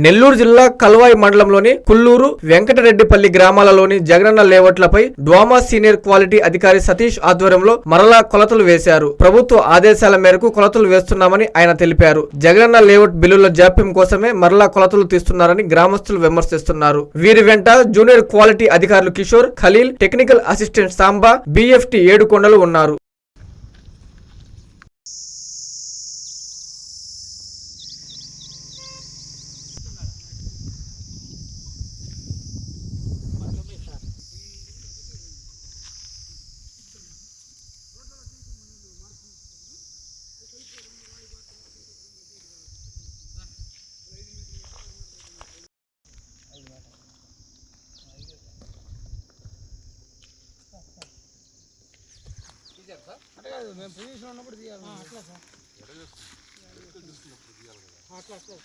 నెల్లూరు జిల్లా కల్వాయి మండలంలోని కుల్లూరు వెంకటరెడ్డిపల్లి గ్రామాలలోని జగనన్న లేఅవుట్లపై డ్వామా సీనియర్ క్వాలిటీ అధికారి సతీష్ ఆధ్వర్యంలో మరలా కొలతలు వేశారు. ప్రభుత్వ ఆదేశాల మేరకు కొలతలు వేస్తున్నామని ఆయన తెలిపారు. జగనన్న లేఅవుట్ బిల్లుల జాప్యం కోసమే మరలా కొలతలు తీస్తున్నారని గ్రామస్తులు విమర్శిస్తున్నారు. వీరి వెంట జూనియర్ క్వాలిటీ అధికారులు Kishore Khaleel technical assistant Samba BFT Yedukondalu ఉన్నారు. అంటే కాదు మేము పొజిషన్ ఉన్నప్పుడు తీయాలి. అట్లా సార్. అట్లా అట్లా.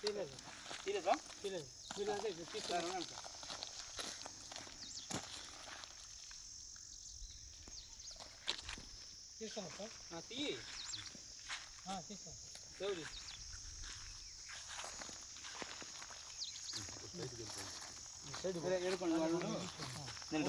తీయలేదు. తీయలేదా తీయలేదు. మీరు అంటే తీసుకున్నారు తీస్తాను సార్ తీయి. తీస్తాను దేవుడి. ఏడుకోండి. నేను